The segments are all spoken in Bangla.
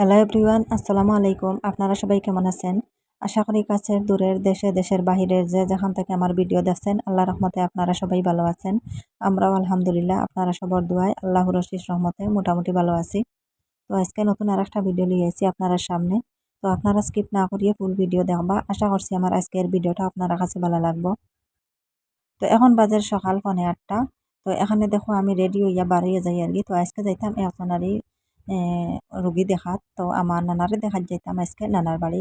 হ্যালো এভরিওয়ান আসসালামু আলাইকুম। আপনারা সবাই কেমন আছেন? আশা করি কাছের, দূরের, দেশে, দেশের বাহিরের যে যেখান থেকে আমার ভিডিও দেখছেন আল্লাহ রহমতে আপনারা সবাই ভালো আছেন। আমরাও আলহামদুলিল্লাহ আপনারা সবার দোয়ায় আল্লাহ রশিস রহমতে মোটামুটি ভালো আছি। তো আজকে নতুন আর একটা ভিডিও নিয়ে এসেছি আপনারা সামনে। তো আপনারা স্কিপ না করিয়ে ফুল ভিডিও দেখবা। আশা করছি আমার আজকের ভিডিওটা আপনারা কাছে ভালো লাগবো। তো এখন বাজার সকাল পনে আটটা। তো এখানে দেখো আমি রেডি হইয়া বাড়িয়ে যাই আর কি। তো আজকে যাইতাম একজনারই রুগী দেখাত, তো আমার নানারে দেখাত যাইতাম আজকে নানার বাড়ি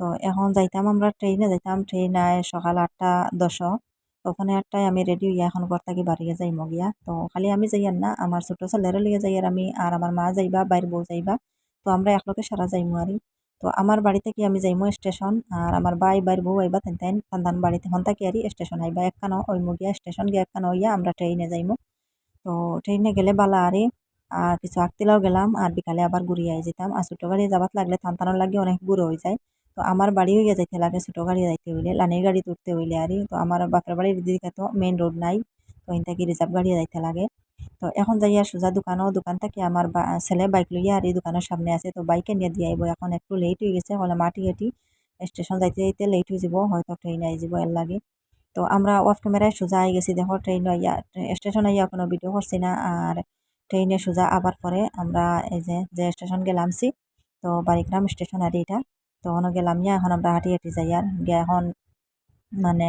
তো এখন যাইতাম আমরা ট্রেনে যাইতাম ট্রেন সকাল আটটা দশ। ওখানে আটটায় আমি রেডি হইয়া এখন ঘর থাকি বাড়িয়ে যাই মগিয়া তো খালি আমি যাই আর না আমার ছোটো ছেলেরও লিয়ে যাই আর আমি আর আমার মা যাইবা বাইর বউ যাইবা। তো আমরা একলগে সারা যাইমু আর তো আমার বাড়ি থেকে আমি যাইমু স্টেশন আর আমার বাই বাইর বউ আইবা তেন তেন সন্তান বাড়িতে হন থাকি আর স্টেশন আইবা। একখানো ওই মগিয়া স্টেশন গিয়ে একখানো হইয়া আমরা ট্রেনে যাইমু। তো ট্রেনে গেলে বালা আরে আর কিছু আগতিলাও গেলাম আর বিকালে আবার ঘুরিয়ে যেতাম। আর ছোটো গাড়ি যাবার লাগলে থানতানোর লাগে অনেক বুড়ো হয়ে যায়। তো আমার বাড়ি হইয়া যাইতে লাগে ছোটো গাড়ি যাইতে হইলে, লানির গাড়ি তুলতে হইলে আরই। তো আমার বাপের বাড়ির দিকে তো মেন রোড নাই, তো এন থেকে রিজার্ভ গাড়ি যাইতে লাগে। তো এখন যাইয়া সোজা দোকানও, দোকান থেকে আমার ছেলে বাইক লইয়া আর এই দোকানের সামনে আছে। তো বাইকে নিয়ে দিয়ে আইব। এখন একটু লেট হয়ে গেছে, হলে মাটি এটি স্টেশন যাইতে যাইতে লেট হয়ে যাব, হয়তো ট্রেন আই যাব এর লাগে। তো আমরা অফ ক্যামেরায় সোজা আই গেছি। দেখো ট্রেন আইয়া স্টেশন আইয়া কোনো ভিডিও করছি না। আর ট্রেনে সোজা আবার পরে আমরা এই যে যে স্টেশন গেলামছি তো বারিগ্রাম স্টেশন আর এটা তো ওখানে গেলাম ইয়া, এখন আমরা হাঁটি হাঁটি যাই আর গিয়া এখন মানে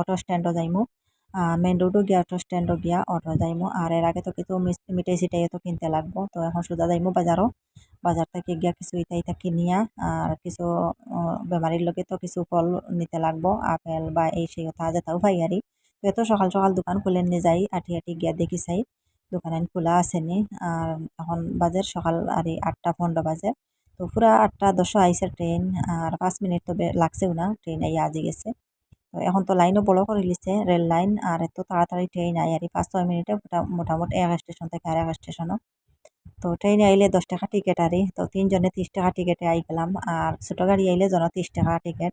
অটো স্ট্যান্ডও যাইমু। মেন রোডও গিয়া অটো স্ট্যান্ডও গিয়া অটো যাইমু। আর এর আগে তো কিছু মিঠাই সিটাই তো কিনতে লাগবো। তো এখন সোজা যাইমু বাজারও। বাজার থেকে গিয়া কিছু ইটা ইটা কিনিয়া আর কিছু বেমারির লোকে তো কিছু ফল নিতে লাগবো, আপেল বা এই সেই কথা যেটাও পাই আরি তো এত সকাল সকাল দোকান খুলে নিয়ে যাই আটি আটি গিয়া দেখি চাই। দোকান খোলা আসেনি। আর এখন বাজে সকাল আর আটটা, পনেরো বাজে। তো পুরা আটটা, দশ আইসে ট্রেন। আর পাঁচ মিনিট তো লাগছেও না, ট্রেন আই আজি গেছে। তো এখন তো লাইনও বড় করে লিছে, রেল লাইন। আর এত তাড়াতাড়ি ট্রেন আই আর পাঁচ, ছয় মিনিটে মোটামুটি এক স্টেশন থেকে আর এক স্টেশনও। তো ট্রেনে আইলে দশ টাকা টিকিট আরি। তো তিনজনে ত্রিশ টাকা টিকিটে আই গেলাম। আর ছোটো গাড়ি আইলে জন ত্রিশ টাকা টিকিট।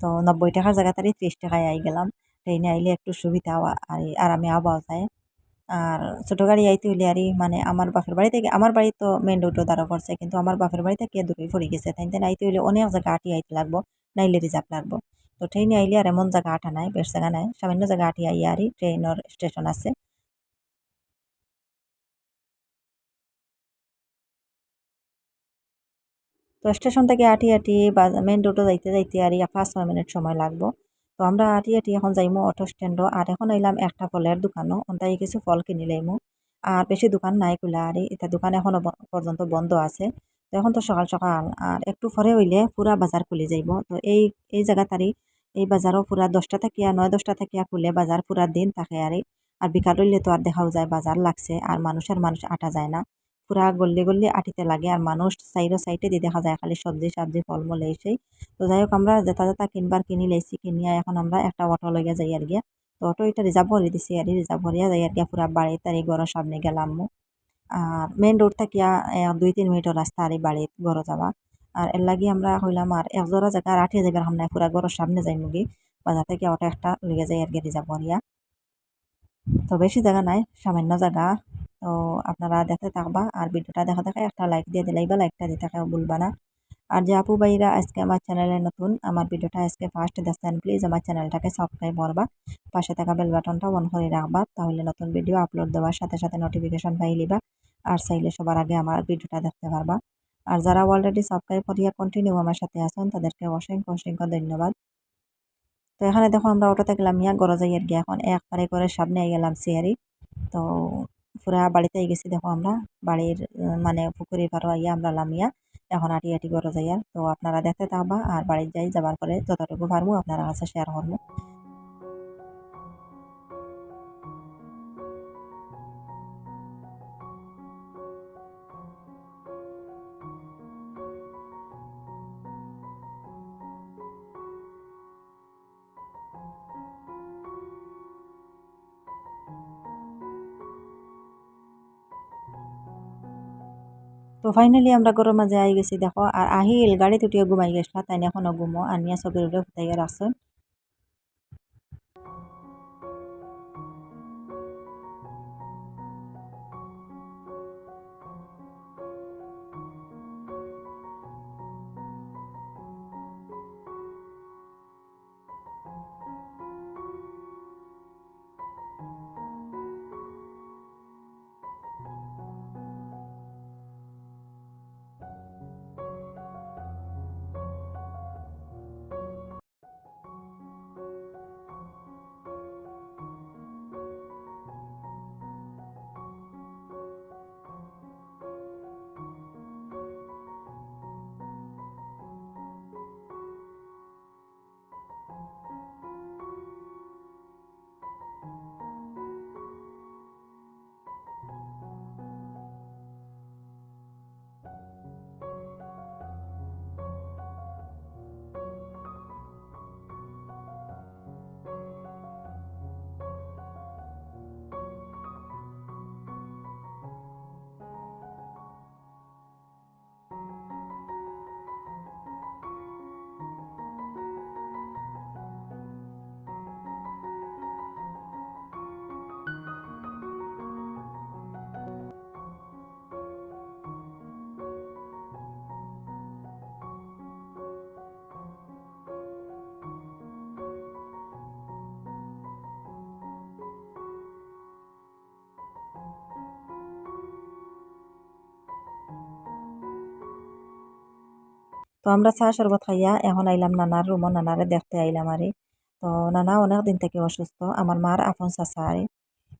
তো নব্বই টাকার জায়গাতারই ত্রিশ টাকায় আই গেলাম। ট্রেনে আইলে একটু সুবিধা আর আরামে আওয়াও যায়। আর ছোটো গাড়ি আইতে হইলে আরই মানে আমার বাপের বাড়ি থেকে, আমার বাড়ি তো মেন রোডও দাঁড়া করছে, কিন্তু আমার বাপের বাড়ি থেকে দূরেই পড়ে গেছে। তাই তেন আইতে হইলে অনেক জায়গা আটি আইতে লাগবো, নাইলে রিজার্ভ লাগবো। তো ট্রেনে আইলে আর এমন জায়গা আটা নাই, বেশ জায়গা নাই। সামান্য জায়গা আটি আই আরই ট্রেনের স্টেশন আছে। তো স্টেশন থেকে আটি আটি বা মেন রোডও যাইতে যাইতে আর পাঁচ, ছয় মিনিট সময় লাগবো। তো আমরা আটি আটি এখন যাইমো অটো স্ট্যান্ডও আর এখন আইলাম একটা ফলের দোকানও। তাই কিছু ফল কিনি লাইমো। আর বেশি দোকান নাই খোলা আর এটা দোকান এখনও পর্যন্ত বন্ধ আছে। তো এখন তো সকাল সকাল। আর একটু পরে হইলে পুরা বাজার খুলে যাইব। তো এই এই জায়গাতারই এই বাজারও পুরা দশটা থাকিয়া, নয় দশটা থাকিয়া খুলে বাজার পুরা দিন থাকে আর। আর বিকাল হইলে তো আর দেখাও যায় বাজার লাগছে। আর মানুষের মানুষ আটা যায় না। পুরা গল্লি গল্লি আটিতে লাগে। আর মানুষ সাইডও সাইডে দিয়ে দেখা যায়, খালি সবজি সবজি, ফলমূল এসেই তো যাই হোক, আমরা যেটা যেটা কিনবার কিনি লাইছি কিনিয়া এখন আমরা একটা অটো লইয়া যাই আর গিয়া। তো অটো এটা রিজার্ভ করে দিছি আর রিজার্ভ করিয়া যাই আর গিয়া পুরা বাড়ি তার এই সামনে গেলাম আর মেন রোড থাকিয়া দুই তিন মিনিটের রাস্তা আর এই বাড়িত ঘর যাওয়া আর এর লাগি আমরা হইলাম আর এক জোড়া জায়গা আর আঠিয়ে যাবার হামনায় পুরা ঘরের সামনে যাই মুগি। বাজার থেকে অটো একটা লইয়া যাই আর গিয়া রিজার্ভ করিয়া তো বেশি জায়গা নাই, সামান্য জায়গা তো আপনারা দেখতে থাকবা আর ভিডিওটা দেখা দেখা একটা লাইক দিয়ে দিলাই বা লাইকটা দিতে থাকা ভুলবা না। আর যে আপু ভাইরা আজকে আমার চ্যানেলে নতুন, আমার ভিডিওটা আজকে ফার্স্ট দেখছেন প্লিজ আমার চ্যানেলটাকে সাবস্ক্রাইব করবা, পাশে থাকা বেল বাটনটা অন করে রাখবা, তাহলে নতুন ভিডিও আপলোড দেওয়ার সাথে সাথে নোটিফিকেশন পাই লিবা আর চাইলে সবার আগে আমার ভিডিওটা দেখতে পারবা। আর যারা অলরেডি সাবস্ক্রাইব করিয়া কন্টিনিউ আমার সাথে আছেন, তাদেরকে অসংখ্য অসংখ্য ধন্যবাদ। তো এখানে দেখো আমরা অটোতে গেলাম ইয়া আর কি এখন একবারে করে সামনে গেলাম সিয়ারি তো পুরা বাড়িতে গেছি দেখো আমরা। বাড়ির মানে পুকুরের পারো আইয়া আমরা লামিয়া। এখন আটি আটি গরো যাইয়া। তো আপনারা দেখতে থাকবা, আর বাড়ির যাই যাবার পরে যতটুকু পারব আপনারা কাছে শেয়ার করব তো ফাইনালি আমরা ঘরের মাঝে আই গেছি, দেখো। আর আহিল গাড়ি উঠিয়ে ঘুমাই গেছিল তাই এখনও ঘুমো, আনিয়া সবের উপরে ফুটাইয়া রাখছেন তো আমরা চা শরবত খাইয়া এখন আইলাম নানার রুমও নানারে দেখতে আইলাম আরে। তো নানা অনেক দিন থেকে অসুস্থ, আমার মার আপন আরে।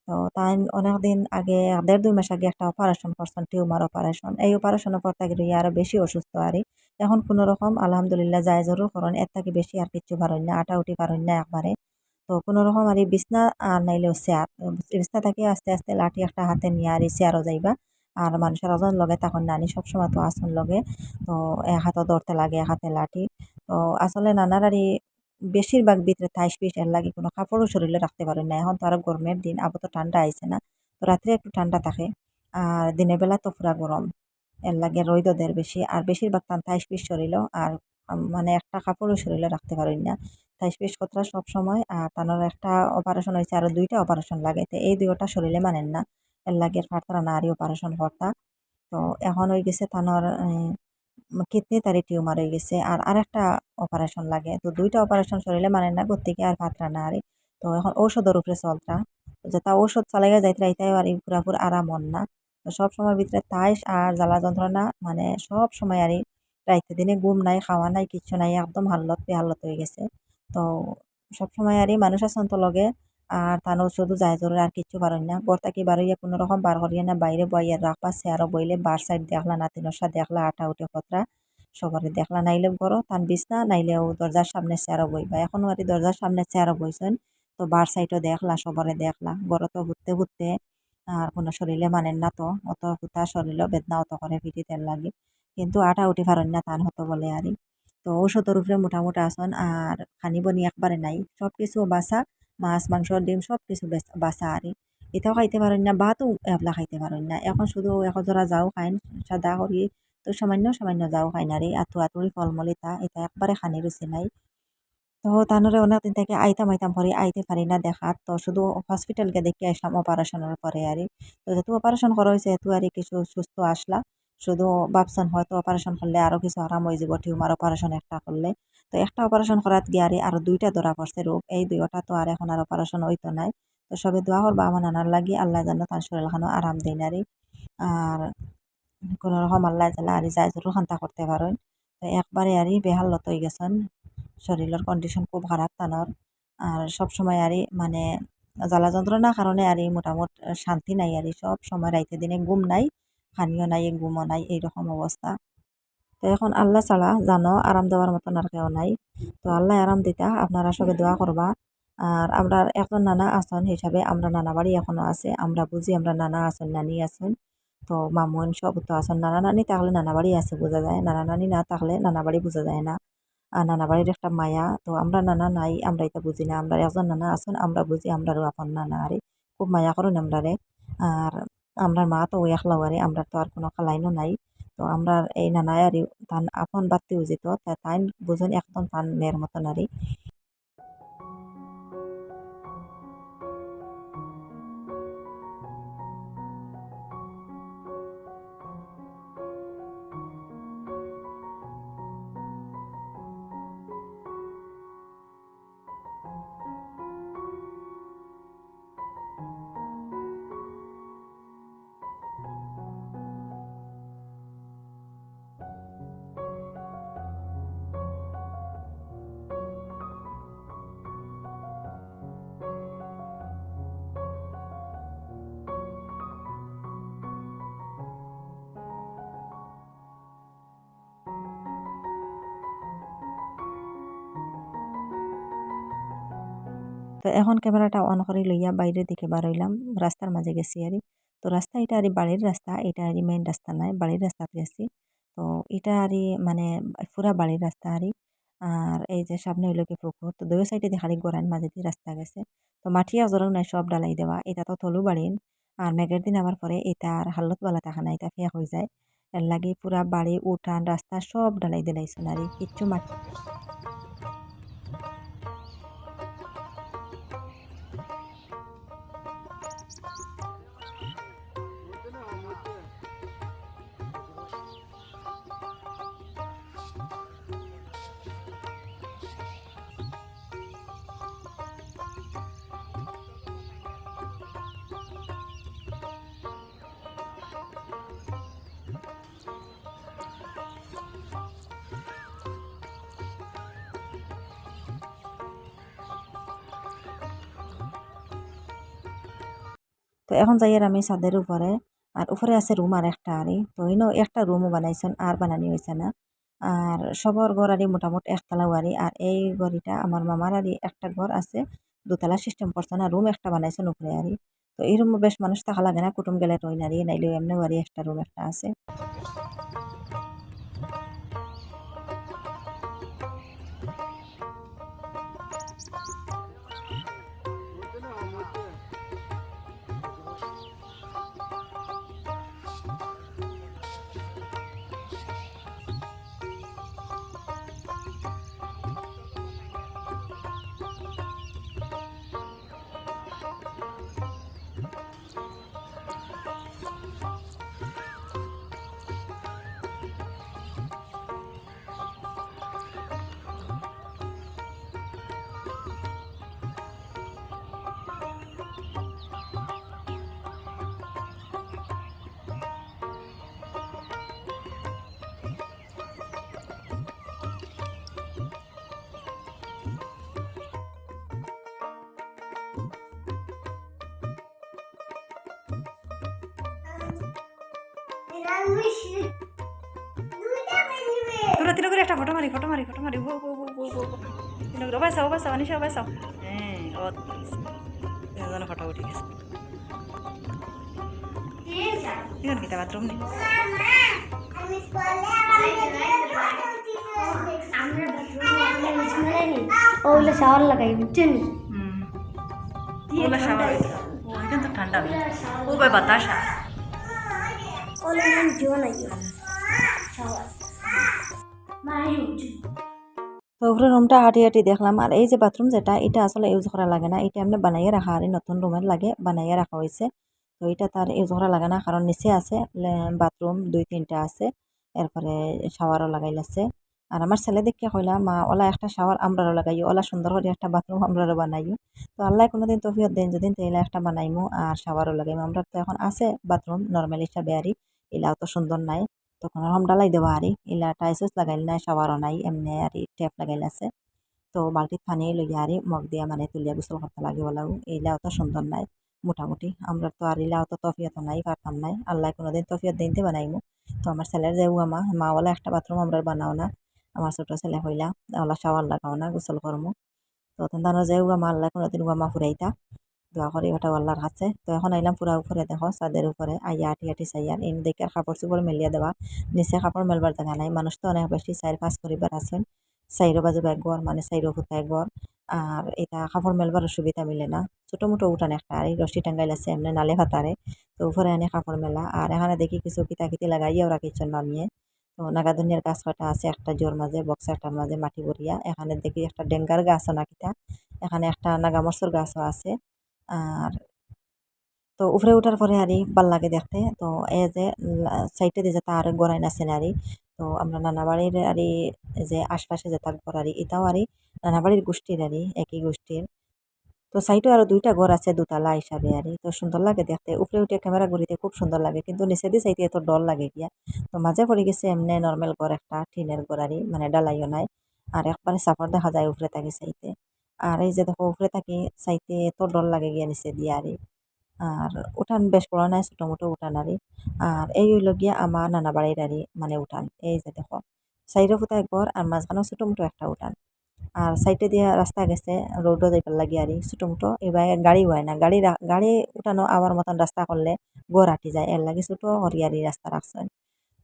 তো তাই অনেক দিন আগে, দেড় দুই মাস আগে একটা অপারেশন করছেন, টিউমার অপারেশন এই অপারেশনের পর থেকে রইয়া আরও বেশি অসুস্থ আরে। এখন কোনো রকম আলহামদুলিল্লাহ যায় জরুর করেন এর থেকে বেশি আর কিচ্ছু পারেন না, আটা উঠি পারেন না একবারে। তো কোনো রকম আর বিছনা আর নাইলেও চেয়ার, বিছনা থেকে আস্তে আস্তে লাঠি একটা হাতে নিয়ে আর চেয়ারও যাইবা। আর মানুষের ওজন লগে তখন নানি সবসময় তো আসন লগে, তো এক হাতও ধরতে লাগে এক হাতে লাঠি। তো আসলে নানার আর বেশিরভাগ ভিতরে থাইশ পিস, এর লাগে কোনো কাপড়ও শরীরে রাখতে পারেন না। এখন তো আর গরমের দিন, আবু তো ঠান্ডা আইছে না, তো রাত্রে একটু ঠান্ডা থাকে। আর দিনের বেলা তো পুরা গরম, এর লাগে রোদ ওদের বেশি। আর বেশিরভাগ টান থাইশ পিস শরীরও, আর মানে একটা কাপড়ও শরীরে রাখতে পারেন না। থাইশ পিস কথা সব সময় আর তানোর একটা অপারেশন হয়েছে আর দুইটা অপারেশন লাগে তো এই দুইটা শরীরে মানেন না। লাগে ফাটতারা না আরই অপারেশন করতা তো এখন হয়ে গেছে তানোর কিডনি তারি টিউমার হয়ে গেছে। আর আরেকটা অপারেশন লাগে। তো দুইটা অপারেশন শরীরে মানে না গতিকে আর পাত্রা না আরে তো এখন ঔষধের উপরে চলতা। যেটা ঔষধ চালাইয়া যাইতে রাইতাই আর পুরাপুর আরাম হন না। তো সব সময় ভিতরে তাইশ আর জ্বালা যন্ত্রণা মানে সব সময় আর রাইতে দিনে ঘুম নাই, খাওয়া নাই, কিচ্ছু নাই, একদম হাল্লত বেহাল্লত হয়ে গেছে। তো সব সময় আর মানুষ আছেন তো লগে আর তানো শুধু যায় জোরে আর কিচ্ছু পারেন না। ঘর থাকি কোনো রকম বার করিয়া না, বাইরে বইয়া রাখবা চেয়ারও বইলে বার সাইড দেখলা নাতিনোর সাথে দেখলা, আটা উঠে কতরা সবারে দেখলা, নাইলে ঘর তান বিছনা নাইলেও দরজার সামনে চেয়ারও বইবা এখনও আর দরজার সামনে চেয়ারও বইছেন, তো বার সাইডও দেখলা, সবারে দেখলা। ঘর তো ঘুরতে ঘুরতে আর কোনো শরীরে মানেন না তো, অত হুতা শরীরও বেদনা, অত করে পিটিতে লাগে। কিন্তু আটা উঠি পারেন না, তান হতো বলে আরই। তো ঔষধের উপরে মোটামুটি আসন আর খানি বনি একবারে নাই। সব কিছু বাসা মাছ, মাংস, ডিম সব কিছু বাসা আরই এটাও খাইতে পারেন না, ভাতও এবলা খাইতে পারেন না। এখন শুধু এখন জোড়া যাও খাইন, সাদা করি, তো সামান্য সামান্য যাও খাই না রে আতু আতুরি ফলমূল এটা এটা একবারে খানি রুচি নাই। তো তানরে অনেক দিন থেকে আইতাম আইতাম পরে আইতে পারি না দেখাত। তো শুধু হসপিটালকে দেখে আসলাম অপারেশনের পরে আরই তো যেহেতু অপারেশন করা হয়েছে এত আর কিছু সুস্থ আসলা। শুধু ভাবছেন হয়তো অপারেশন করলে আরও কিছু আরাম হয়ে যাব টিউমার অপারেশন একটা করলে। তো একটা অপারেশন করাত গিয়ে আরে আরও দুইটা ধরা পড়ছে রোগ, এই দুইটা তো আর এখন আর অপারেশন হইতো নাই। তো সবে দোয়া করবা আমার নানার লাগি, আল্লাহ যেন তার শরীরখানো আরাম দেয় নারী আর কোনো রকম আল্লাহ জালা আর যাই জরুর খান্তা করতে পারেন। তো একবারে আরই বেহাল্লত হয়ে গেছেন। শরীরের কন্ডিশন খুব খারাপ তানোর। আর সব সময় আরই মানে জ্বালা যন্ত্রণার কারণে আরই মোটামুট শান্তি নাই আরই সব সময় রাইতে দিনে ঘুম নাই, খানিও নাই, ঘুমও নাই, এইরকম অবস্থা। তো এখন আল্লাহ ছাড়া জানো, আরাম দেওয়ার মতন আর কেউ নাই। তো আল্লাহ আরাম দিতা, আপনারা সবে দোয়া করবা। আর আমরা এখন নানা আসন হিসাবে আমরা নানা বাড়ি এখনও আছে, আমরা বুঝি আমরা নানা আসন নানি আছেন। তো মামুন সব তো আসন নানা নানি থাকলে নানা বাড়ি আছে বোঝা যায়, নানা নানি না থাকলে নানা বাড়ি বোঝা যায় না। আর নানা বাড়ির একটা মায়া, তো আমরা নানা নাই আমরা এটা বুঝি না, আমরা একজন নানা আসুন আমরা বুঝি আমরারও আপন নানা আরে, খুব মায়া করুন আমরারে। আর আমরা মা তো ওই একলাও আরে আমরা তো আর কোনো খালাইনও নাই। তো আমরা এই নানায় আরে, তান আপন বাত্তি উজিত তাই বুঝুন একদম তান মেয়ের মতন আরে। তো এখন ক্যামেরাটা অন করে লইয়া বাইরের দিকে বার হইলাম রাস্তার মাঝে গেছি আরই তো রাস্তা এটা আর বাড়ির রাস্তা, এটা আরই মেইন রাস্তা নাই, বাড়ির রাস্তাতে গেছি তো এটা আরই মানে পুরা বাড়ির রাস্তা আরই আর এই যে সামনে হইল কি পুকুর, তো দুই সাইডে দেখালি গোড়ান মাঝে দিয়ে রাস্তা গেছে। তো মাটিয়া জরং নাই, সব ডালাই দেওয়া। এটা তো থলু বাড়িন আর মেঘের দিন আবার পরে এটা আর হালত বালা থাকা না এটা ফেক হয়ে যায়। এর লাগে পুরা বাড়ি, উঠান, রাস্তা সব ডালাই দিলাইছেন আর কিচ্ছু মাটি তো এখন যাই আর আমি ছাদের উপরে, আর উপরে আছে রুম আর একটা আরই তো ইনো একটা রুমও বানাইছেন, আর বানানি হয়েছে না। আর সবর ঘর আরই মোটামুটি একতলা বাড়ি আর এই গড়িটা আমার মামার আরই একটা ঘর আছে, দুতলা সিস্টেম করছে না, রুম একটা বানাইছেন উপরে আরই তো এই রুমও বেশ মানুষ থাকা লাগে না, কুটুম গেলে টই নারী নাইলে এমনি বাড়ি একটা রুম একটা আছে। তোরা তিন করে একটা ফটো মারি ফটো মারি ফটো মারি। বো বো বো বো বো তিন করে। ওবাই বাসাও আনিসা ওবাই হ্যাঁ ও ফটো উঠে গেছে। তিন কিতা বাথরুম নেই। ওগুলো শাওয়ার লাগাই বুঝছেন? হুম। ওগুলো শাওয়ার ও তো ঠান্ডা ও ভাই বাতাসা। তো উপরে রুমটা হাঁটি হাঁটি দেখলাম, আর এই যে বাথরুম যেটা, এটা আসলে ইউজ করা লাগে না। এটা এমনি বানাইয়ে রাখা, আর নতুন রুমের লাগে বানাইয়ে রাখা হয়েছে তো এটা তার ইউজ করা লাগে না, কারণ নিচে আছে বাথরুম দুই তিনটা আছে, এরপরে শাওয়ারও লাগাইলাছে। আর আমার ছেলে দেখিয়া কইলা, মা, ওলা একটা শাওয়ার আমরারও লাগাইও, ওলা সুন্দর করে একটা বাথরুম আমরারও বানাইও। তো আল্লাহ কোনোদিন তফিয়ত দেন, যদি তাইলে একটা বানাইমু আর শাওয়ারও লাগাইমু। আমরা তো এখন আছে বাথরুম নর্মাল হিসাবে আরই এলাও তো সুন্দর নাই তখন আর ডালাই দেওয়া আরই ইলা টাইসেস লাগাইল নাই শাওয়ারও নাই এমনি আরই টেপ লাগাইল আছে তো বালতিত পানি লইয়া আরই মগ দিয়া মানে তুলিয়া গোসল করতে লাগে ওলাও এইলা অত সুন্দর নাই মোটামুটি আমরা তো আর ইলা অত তফিয়ত নাই পারতাম নাই আল্লাহ কোনোদিন তফিয়ত দিনতে বানাইমু তো আমার ছেলের যে মা মাওয়ালা একটা বাথরুম আমরা বানাও না আমার ছোট ছেলে হইলা ওলা শাওয়ার লাগাও না গোসল করমু তো তারা যে মা আল্লাহ কোনোদিন মা ফুরাইতা দোয়া ওটা আল্লাহর কাছে তো এখন আইলাম পুরা উপরে দেখো ছাদের উপরে আইয়া আটি আটি চাইয়ার এই দেখে কাপড় চোপড় মেলিয়া দেওয়া নিচে কাপড় মেলবার জায়গা নাই। মানুষ তো অনেক বেশি চার পাঁচ পরিবার আছেন চাইরো বাজু এক ঘর মানে চাইরো এক ঘর আর এটা কাপড় মেলবার সুবিধা মিলে না। ছোটো মোটো উঠান একটা। আর এই রশি টাঙ্গাইল আছে এমনি নালে ফাতারে তো উপরে আনে কাপড় মেলা। আর এখানে দেখি কিছু কিতা কিতি লাগাইয়া ওরা কিচন নামিয়ে তো নাগাদুনিয়ার গাছ কটা আছে একটা জোর মাঝে বক্স একটার মাঝে মাটি ভরিয়া এখানে দেখি একটা ডেঙ্গার গাছও না কিতা। এখানে একটা নাগামরসর গাছও আছে। আর তো উপরে উঠার পরে আরই ভালো লাগে দেখতে। তো এই যে সাইডে দিয়ে যেটা আরও গড়াই আছে আরই তো আমরা নানা বাড়ির আরই যে আশপাশে যেটা ঘর আরই এটাও আরই নানাবাড়ির গোষ্ঠীর আরই একই গোষ্ঠীর। তো সাইডে আরও দুইটা ঘর আছে দুতলা হিসাবে আরই তো সুন্দর লাগে দেখতে। উপরে উঠে ক্যামেরা ঘুরিতে খুব সুন্দর লাগে, কিন্তু নিচে দিয়ে চাইতে এত ডর লাগে গিয়া। তো মাঝে পড়ে গেছে এমনি নর্মাল ঘর, একটা টিনের ঘর আরই মানে ডালাইও নাই। আর একবারে সাফার দেখা যায় উপরে থাকি চাইতে আর এই যে দেখো উপরে থাকি, চাইতে এত ডর লাগে গিয়া নিচে দিয়ে আরই আর উঠান বেশ বড় নাই, ছোটো মোটো উঠান আরই আর এই হইল গিয়া আমার নানা বাড়ির আরই মানে উঠান। এই যে দেখো, চাইরো ফুটায় ঘর আর মাঝখানেও ছোটো মোটো একটা উঠান। আর সাইডে দিয়ে রাস্তা গেছে, রোডও যাইবার লাগে আরই ছোটো মোটো। এবার গাড়ি হয় না, গাড়ি গাড়ি উঠানো আবার মতন রাস্তা করলে গড় আটি যায়। এর লাগে ছোটো হরিয়ারি রাস্তা রাখছেন।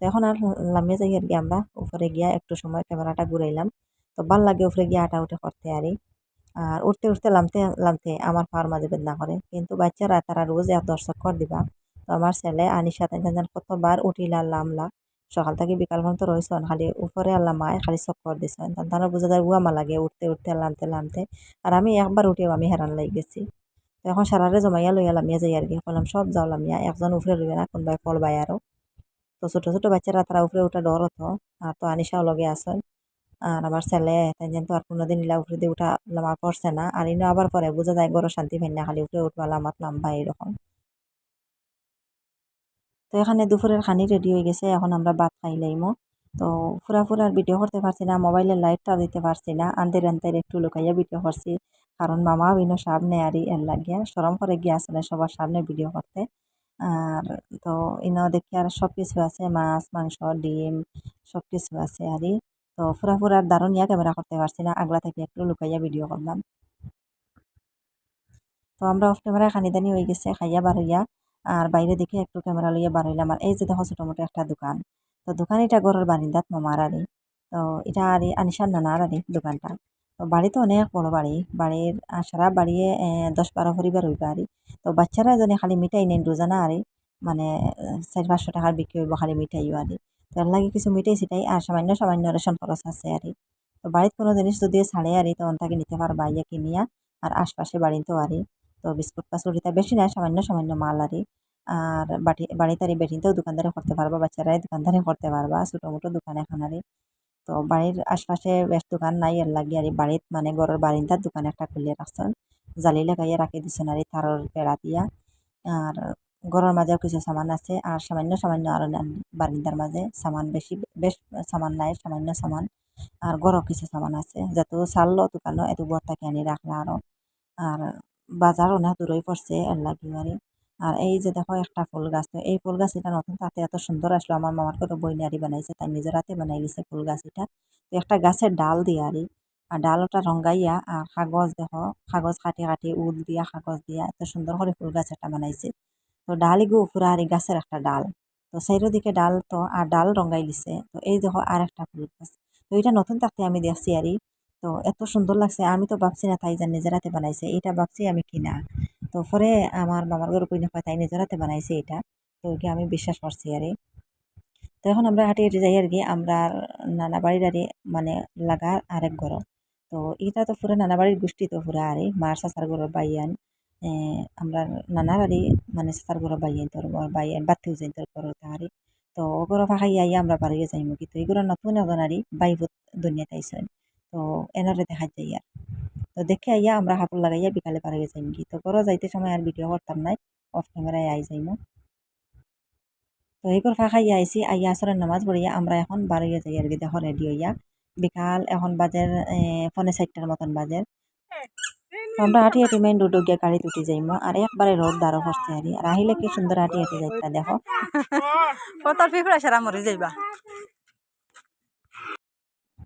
তো এখন আর নামিয়ে যাই আর কি আমরা উপরে গিয়া একটু সময় ক্যামেরাটা ঘুরাইলাম। তো ভালো লাগে উপরে গিয়ে আটা উঠে করতে আরই আর উঠতে উঠতে লামতে লামতে আমার পাওয়ার মাঝে বেদনা করে কিন্তু বাচ্চারা তারা রোজ এত দর্শক কর দিবা। তো আমার ছেলে আনিশা তাই জান কতবার উঠিলা, লামলা। সকাল থেকে বিকাল পর্যন্ত রয়েছেন। খালি উপরে আল্লাহ মায় খালি চক্কর দিছেন। তারা বোঝা যায় উয়ামা লাগে উঠতে উঠতে লামতে লামতে। আর আমি একবার উঠেও আমি হেরান লাগি গেছি। তো এখন সারারে জমাইয়া লইয়া লামিয়া যাই আর কি। বললাম সব যাও লামিয়া, একজন উপরে রইবে না, কোনবাই ফল বাই আরও তো ছোটো ছোটো বাচ্চারা তারা উপরে উঠা ডর হতো আর তো আনিশাও লগে আসেন আর আমার ছেলে, তাই তো আর কোনোদিন ইলা উপরে দিয়ে উঠা লামা পড়ছে না। আর ইনো আবার পরে বোঝা যায় গরো শান্তি পাই না, খালি উপরে উঠবা লামাত লাম্বা এইরকম তো এখানে দুপুরের খানি রেডি হয়ে গেছে, এখন আমরা ভাত খাই লাইমো। তো ফুরা ফুরার ভিডিও করতে পারছি না মোবাইলের লাইটটা দিতে পারছি না আন্দের আন্দের একটু লুকাইয়া ভিডিও করছি। কারণ মামাও ইনো সামনে আরই এর লাগিয়া সরম করে গিয়া আসলে সবার সামনে ভিডিও করতে। আর তো ইনো দেখি আর সব কিছু আছে, মাছ, মাংস, ডিম সব কিছু আছে আরই তো ফুরা ফুরার দারুণ ইয়া ক্যামেরা করতে পারছি না আগলা থেকে একটু লুকাইয়া ভিডিও করলাম। তো আমরা অফ ক্যামেরা খানি দানি হয়ে গেছে, খাইয়া বার হইয়া আর বাইরে দেখে একটু ক্যামেরা লইয়া বার হইলাম আর এই যে দেখো ছোটো মোটো একটা দোকান, তো দোকান এটা ঘরের বারিন্দাত মামার আরি তো এটা আরি আনিসার নানার আরি দোকানটা। তো বাড়ি তো অনেক বড় বাড়ি, বাড়ির সারা বাড়িয়ে দশ বারো পরিবার হইবা আরি। তো বাচ্চারা জানে খালি মিঠাই নেন, রোজানা আরি মানে চার পাঁচশো টাকার বিক্রি হইব খালি মিঠাইও আরি। তো এর লাগে কিছু মিঠাই সিটাই আর সামান্য সামান্য রেশন খরচ আছে আরি তো বাড়িতে কোনো জিনিস যদি ছাড়ে আরি তখন তাকে নিতে পারবা ইয়া কিনিয়া আর আশপাশে বাড়িতেও আরি তো বিস্কুট পাসকুট বেশি না, সামান্য সামান্য মাল আরি আর বাটি, বাড়িতে আরি বেটিনতেও দোকানদারে করতে পারবা, বাচ্চারাই দোকানদারি করতে পারবা, ছোটো মোটো দোকান এখন আরি তো বাড়ির আশপাশে বেশ দোকান নাই, এর লাগি আর বাড়িত মানে ঘরের বারিন্দার দোকান একটা খুলে রাখছেন। জালি লাগাইয়া রাখি দিছেন আর তারর বেড়া দিয়া। আর ঘরের মাঝেও কিছু সামান আছে, আর সামান্য সামান্য আর বারিন্দার মাঝে সামান বেশি, বেশ সামান নাই, সামান্য সামান। আর ঘরও কিছু সামান আছে, যত চাললো দোকানও এত বড় থেকে আনি রাখলা আরও। আর বাজার অনেক দূরই পড়ছে, এর লাগি আর আর এই যে দেখো একটা ফুল গাছ, তো এই ফুল গাছ এটা নতুন তাতে এত সুন্দর আসলো, আমার মামার কত বইনারি বানাইছে, তাই নিজের হাতে বানাই গেছে ফুল গাছ এটা তো একটা গাছের ডাল দিয়ে আরি আর ডাল ওটা রঙ্গাইয়া আর কাগজ দেখো, কাগজ কাটি কাটি উল দিয়া, কাগজ দিয়া, এত সুন্দর করে ফুল গাছ একটা বানাইছে। তো ডালিগু পুরা আর গাছের একটা ডাল। তো সেইরো দিকে ডাল তো, আর ডাল রঙ্গাই দিছে তো এই দেখো আর একটা ফুল গাছ। তো এটা নতুন থাকতে আমি দেখছি আরি তো এত সুন্দর লাগছে, আমি তো ভাবছি না তাই যে নিজের হাতে বানাইছে, এটা ভাবছি আমি কিনা। তো পরে আমার মামার ঘর কইনা কয়, তাই নিজেরাতে বানাইছে এটা? তো ওকে আমি বিশ্বাস করছি আরে তো এখন আমরা হাঁটি হাঁটি যাই আর কি, আমরা নানা বাড়ির আরে মানে লাগা আরেক ঘর। তো এটা তো পুরো নানা বাড়ির গোষ্ঠী তো পুরা আরে মার সাসার ঘরের বাইয়ান আমরা নানার আরে মানে সাসার ঘরের বাইয়ান তোর বাইয়ান বাতিও যাই তোর ঘর তাহারি। তো ওগর ফাঁকাই আইয়া আমরা বাড়িয়ে যাইমু কিন্তু এগুলো নতুন এখন আরে বাইভূত দুনিয়া তাইছেন তো এনারে দেখা যাই আর। তো দেখে আইয়া আমরা হাপুর লাগাইয়া বিকালে পারে যাইম কি। তো ঘরও যাইতে সময় আর ভিডিও করতাম নাই অফ ক্যামেরায় আই যাইমু। তো এই করে ফাঁকাইয়া আইসি আইয়া আসরের নামাজ পড়িয়া আমরা এখন বাড়িয়ে যাই আর কি, দেখো রেডি হইয়া। বিকাল এখন বাজের ফোনে চারটার মতন বাজের। আমরা হাঁটি হাঁটি মেইন রোড গিয়া গাড়ি উঠে যাইমু আর একবারে রোড দাঁড়ো করছে আর আর আহিলে কি সুন্দর হাঁটি হাঁটি যাইতা দেখো কতর ফিফড়া সারা মরে যাইবা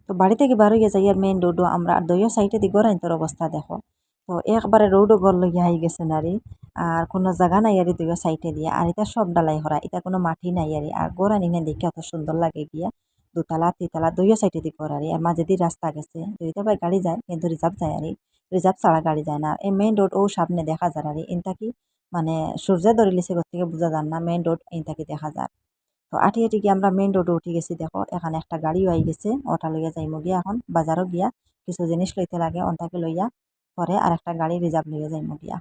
তো বাড়ি থেকে বার হইয়া যাই আর মেইন রোডও আমরা আর দইও সাইডে দি গড়াইন্তর অবস্থা দেখো তো একবারে রোডও গড় লইয়া আই গেছে নারী আর কোনো জায়গা নাই আর দুইও সাইডে দিয়ে আর এটা সব ডালাই হরা এটা কোনো মাটি নাই আর আর গোড়া নিনে দেখে অত সুন্দর লাগে গিয়া দুতলা তিতলা দুইও সাইডে দি ঘর আর মাঝে দিয়ে রাস্তা গেছে দুইটা বাই গাড়ি যায় কিন্তু রিজার্ভ যায় আর রিজার্ভ ছাড়া গাড়ি যায় না। এই মেইন রোড ও সামনে দেখা যায় আর ইনটা কি মানে সূর্য ধরিলিছে ঘর থেকে বোঝা যান না। মেইন রোড ইনটা কি দেখা যায়। তো আটি আটি গিয়ে আমরা মেইন রোডে উঠে গেছি দেখো। এখানে একটা গাড়িও আই গেছে। ওটা লইয়া যাইমু গিয়া এখন বাজারও গিয়া। কিছু জিনিস লইতে লাগে, অন্তাকে লইয়া। পরে আর একটা গাড়ি রিজার্ভ লইয়া যাইমু গিয়া।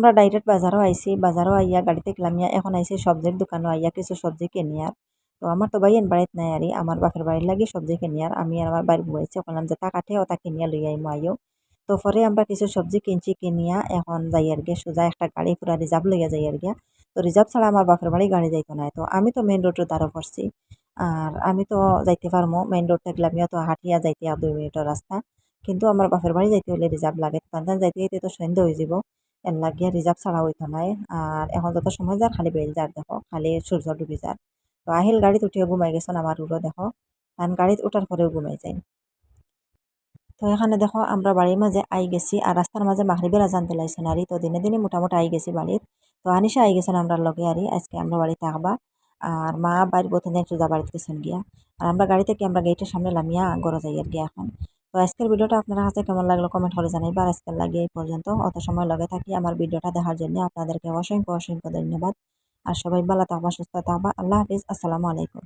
আমরা ডাইরেক্ট বাজারও আইছি, বাজারও আইয়া গাড়িতে গেলামিয়া এখন আইছি সবজির দোকানও আইয়া কিছু সবজি কিনিয়ার। তো আমার তো ভাই এন বাড়িত নাই আরি, আমার বাপের বাড়ির লাগি সবজি কিনিয়ার, আমি আর আমার বাড়ির বইছে বললাম যে তা কাঠে ওটা কিনিয়া লই আইমু, আইও। তো পরে আমরা কিছু সবজি কিনছি কিনিয়া, এখন যাই আর গিয়া সোজা একটা গাড়ি পুরা রিজার্ভ লইয়া যাই আর গিয়া। তো রিজার্ভ ছাড়া আমার বাপের বাড়ি গাড়ি যাইতো না, তো আমি তো মেইন রোডের দাঁড়ো করছি আর আমি তো যাইতে পারব মেইন রোড থাকলে আমিও তো হাঁটিয়া যাইতে দুই মিনিটের রাস্তা। কিন্তু আমার বাপের বাড়ি যাইতে হলে রিজার্ভ লাগে তান যাইতে যাইতে তো সন্ধ্যা হয়ে যাব এর লাগিয়া রিজার্ভ ছাড়া হইতো নাই। আর এখন যত সময় যার খালি বেল যার দেখো। খালি সূর্য ডুবি যার তো আহিল গাড়িত উঠিয়ে ঘুমাই গেছেন আমার উড়ো দেখো। কারণ গাড়িত ওঠার পরেও ঘুমাই যায়। তো এখানে দেখো, আমরা বাড়ির মাঝে আই গেছি আর রাস্তার মাঝে মাহরিবের আজান দিলাইছেন আরি তো দিনে দিনে মোটামুটি আই গেছি বাড়ির তো আনিসা আই গেছেন আমরা লগে আরি আজকে আমরা বাড়ি থাকবা আর মা বাড়ির বলতেন চুজা বাড়িতে গেছেন গিয়া। আর আমরা গাড়ি থেকে আমরা গেটের সামনে লামিয়া গড় যাই আর গিয়া এখন। তো আজকের ভিডিওটা আপনার কাছে কেমন লাগল কমেন্ট করে জানাই বা আজকের লাগে এই পর্যন্ত। অত সময় লগে থাকি আমার ভিডিওটা দেখার জন্য আপনাদেরকে অসংখ্য অসংখ্য ধন্যবাদ। আর সবাই ভালো থাকবা, সুস্থ থাকবা। আল্লাহ হাফিজ। আসসালামু আলাইকুম।